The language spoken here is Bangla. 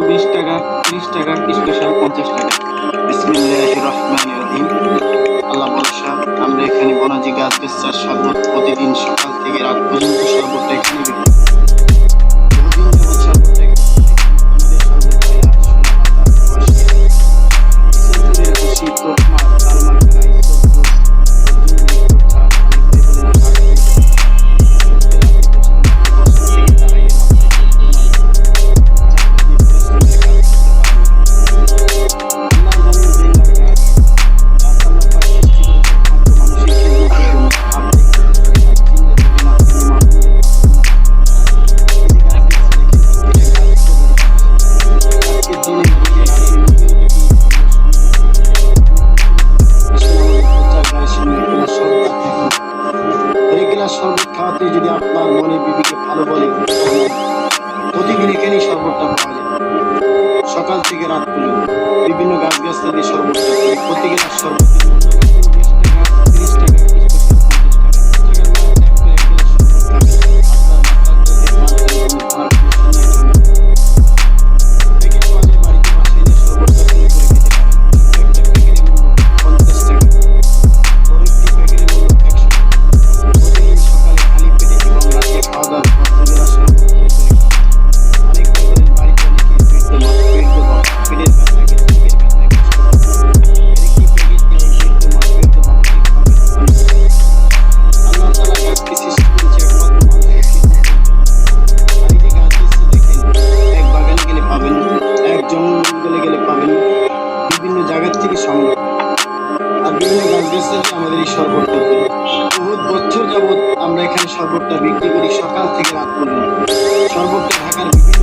বিশ টাকা ত্রিশ টাকা স্পেশাল পঞ্চাশ টাকা। বিসমিল্লাহির রহমানির রহিম। গ্লাস শরবত খাওয়াতে যদি আপনার মনে বিবিকে ভালো বলে প্রতিদিন এখানেই শরবতটা পাওয়া যায় সকাল থেকে রাত পর্যন্ত বিভিন্ন গাছ গাছলা দিয়ে শরবত। প্রতি গ্লাস আমাদেরকে সামনে। আর বিভিন্ন গাছ গাছালি আমাদের এই শরবতটা দেবে বছর যাবৎ আমরা এখানে শরবতটা বিক্রি করি সকাল থেকে রাত পর্যন্ত। শরবতটা ঢাকার বিভিন্ন